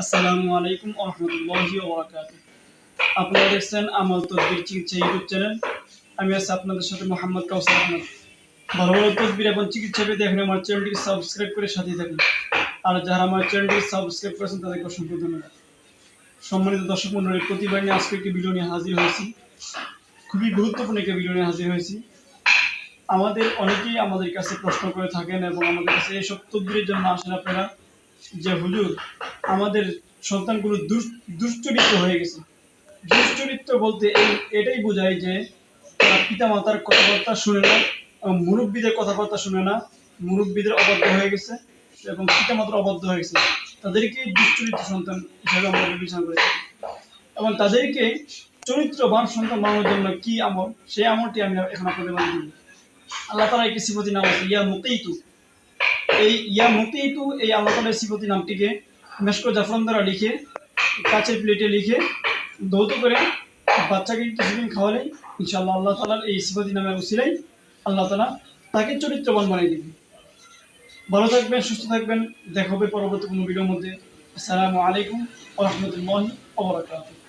আসসালামু আলাইকুম রহমতুল্লাহি ওবরাকাত আপনারা দেখছেন আমল তদবির চিকিৎসা ইউটিউব চ্যানেল। আমি আছি আপনাদের সাথে মোহাম্মদ কাউসার আহমদ। ভালো ভালো তদবির এবং চিকিৎসা পেতে এখন আমার চ্যানেলটিকে সাবস্ক্রাইব করে সাথে থাকুন। আর যারা আমার চ্যানেলটিকে সাবস্ক্রাইব করেছেন, তাদেরকে অসংখ্য ধন্যবাদ। সম্মানিত দর্শক মন্ডলী প্রতিবার নিয়ে আজকে একটি ভিডিও নিয়ে হাজির হয়েছি। খুবই গুরুত্বপূর্ণ একটি ভিডিও নিয়ে হাজির হয়েছি। আমাদের অনেকেই আমাদের কাছে প্রশ্ন করে থাকেন এবং আমাদের কাছে এইসব তদবিরের জন্য আসেন আপনারা। যে হুজুর আমাদের সন্তানগুলো দুশ্চরিত্র হয়ে গেছে। দুশ্চরিত্র বলতে এই এটাই বোঝায় যে তারা পিতা মাতার কথাবার্তা শুনে না, এবং মুরব্বীদের কথাবার্তা শুনে না, মুরব্বীদের অবাধ্য হয়ে গেছে এবং পিতা মাতার অবাধ্য হয়ে গেছে। তাদেরকে দুশ্চরিত্র সন্তান হিসাবে আমরা বিবেচনা করি এবং তাদেরকে চরিত্রবান সন্তান বানানোর জন্য কি আমল, সেই আমলটি আমি এখন আপনাদের মাঝে দিব আল্লাহ তালা একটি সিফতি নাম আছে ইয়া মুতেইতু এই ইয়া মুতেইতু এই আল্লাহ তালার সিফতি নামটিকে মেশকো জাফরান দ্বারা লিখে কাছের প্লেটে লিখে দৌত করে বাচ্চাকে কিছুদিন খাওয়ালেই ইনশাআল্লাহ আল্লাহ তালার এই সিফাতি নামের উসিলাই আল্লাহ তালা তাকে চরিত্রবান বানিয়ে দিবে। ভালো থাকবেন, সুস্থ থাকবেন। দেখা হবে পরবর্তী কোনো ভিডিওর মধ্যে। আসসালামু আলাইকুম রহমতুল্লাহি ওবরাকাতুহ